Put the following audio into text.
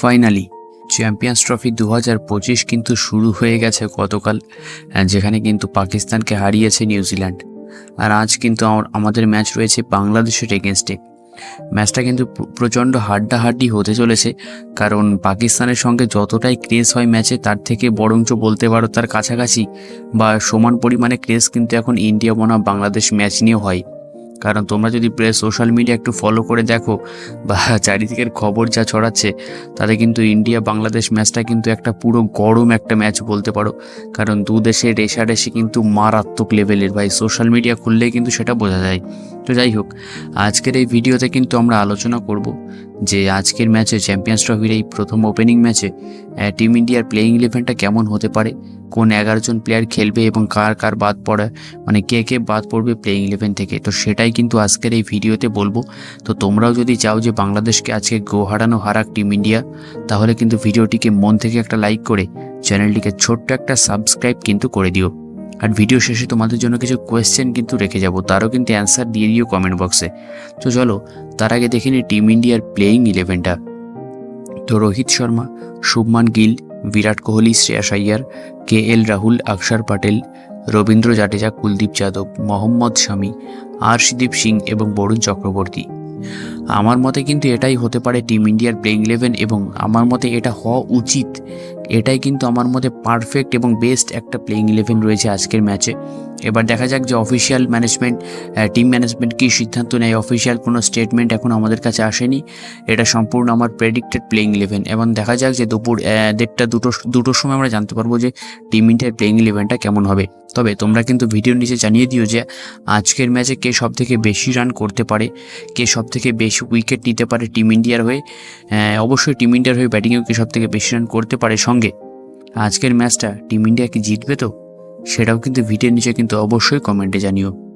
Finally champions trophy দু হাজার পঁচিশ কিন্তু শুরু হয়ে গেছে গতকাল যেখানে কিন্তু পাকিস্তানকে হারিয়েছে নিউজিল্যান্ড আর আজ কিন্তু আমাদের ম্যাচ রয়েছে বাংলাদেশের এগেনস্টে ম্যাচটা কিন্তু প্রচণ্ড হাড্ডাহাড্ডি হতে চলেছে, কারণ পাকিস্তানের সঙ্গে যতটাই ক্রেজ হয় ম্যাচে তার থেকে বরঞ্চ বলতে পারো তার কাছাকাছি বা সমান পরিমাণে ক্রেজ কিন্তু এখন ইন্ডিয়া বনাম বাংলাদেশ ম্যাচ নিয়েও হয়। কারণ তোমরা যদি প্রেস সোশ্যাল মিডিয়া একটু ফলো করে দেখো, বা চারিদিকের খবর যা ছড়াচ্ছে, তাতে কিন্তু ইন্ডিয়া বাংলাদেশ ম্যাচটা কিন্তু একটা পুরো গরম একটা ম্যাচ বলতে পারো। কারণ দু দেশের রেশারেশি কিন্তু মারাত্মক লেভেলের ভাই সোশ্যাল মিডিয়া খুললেই কিন্তু সেটা বোঝা যায়। তো যাই হোক, আজকের এই ভিডিওতে কিন্তু আমরা আলোচনা করব যে আজকের ম্যাচে চ্যাম্পিয়ন্স ট্রফির এই প্রথম ওপেনিং ম্যাচে টিম ইন্ডিয়ার প্লেয়িং ইলেভেনটা কেমন হতে পারে? কোন এগারো জন প্লেয়ার খেলবে এবং কার কার বাদ পড়ে মানে কে কে বাদ পড়বে প্লেয়িং ইলেভেন থেকে? তো সেটাই কিন্তু আজকের এই ভিডিওতে বলব। তো তোমরাও যদি চাও যে বাংলাদেশকে আজকে গো হারানো হারাক টিম ইন্ডিয়া তাহলে কিন্তু ভিডিওটিকে মন থেকে একটা লাইক করে চ্যানেলটিকে ছোট্ট একটা সাবস্ক্রাইব কিন্তু করে দিও। আর ভিডিও শেষে তোমাদের জন্য কিছু কোয়েশ্চেন কিন্তু রেখে যাব, তারও কিন্তু অ্যান্সার দিয়ে দিও কমেন্ট বক্সে তো চলো, তার আগে দেখে নিই টিম ইন্ডিয়ার প্লেয়িং ইলেভেনটা তো রোহিত শর্মা, শুভমান গিল, বিরাট কোহলি, শ্রেয়াস আইয়ার, কে এল রাহুল অক্ষর প্যাটেল রবীন্দ্র জাডেজা, কুলদীপ যাদব, মোহাম্মদ শামি, আরশদীপ সিং এবং বরুণ চক্রবর্তী। আমার মতে কিন্তু এটাই হতে পারে টিম ইন্ডিয়ার প্লেইং ইলেভেন এবং আমার মতে এটা হওয়া উচিত এটাই কিন্তু আমার মতে পারফেক্ট এবং বেস্ট একটা প্লেইং ইলেভেন রয়েছে আজকের ম্যাচে এবার দেখা যাক যে অফিসিয়াল ম্যানেজমেন্ট টিম ম্যানেজমেন্ট কী সিদ্ধান্ত নেয়। অফিসিয়াল কোনো স্টেটমেন্ট এখন আমাদের কাছে আসেনি। এটা সম্পূর্ণ আমার প্রেডিক্টেড প্লেইং ইলেভেন এবং দেখা যাক যে দুপুর দেড়টা, দুটো, দুটোর সময় আমরা জানতে পারব যে টিম ইন্ডিয়ার প্লেইং ইলেভেনটা কেমন হবে। তবে তোমরা কিন্তু ভিডিওর নিচে জানিয়ে দিও যে আজকের ম্যাচে কে সব থেকে বেশি রান করতে পারে, কে সব থেকে বেশি উইকেট নিতে পারে টিম ইন্ডিয়ার হয়ে। অবশ্যই টিম ইন্ডিয়ার হয়ে ব্যাটিংয়েও কে সব থেকে বেশি রান করতে পারে। সঙ্গে আজকের ম্যাচটা টিম ইন্ডিয়া কি জিতবে তো? সেটাও কিন্তু ভিটের নিচে কিন্তু অবশ্যই কমেন্টে জানিও।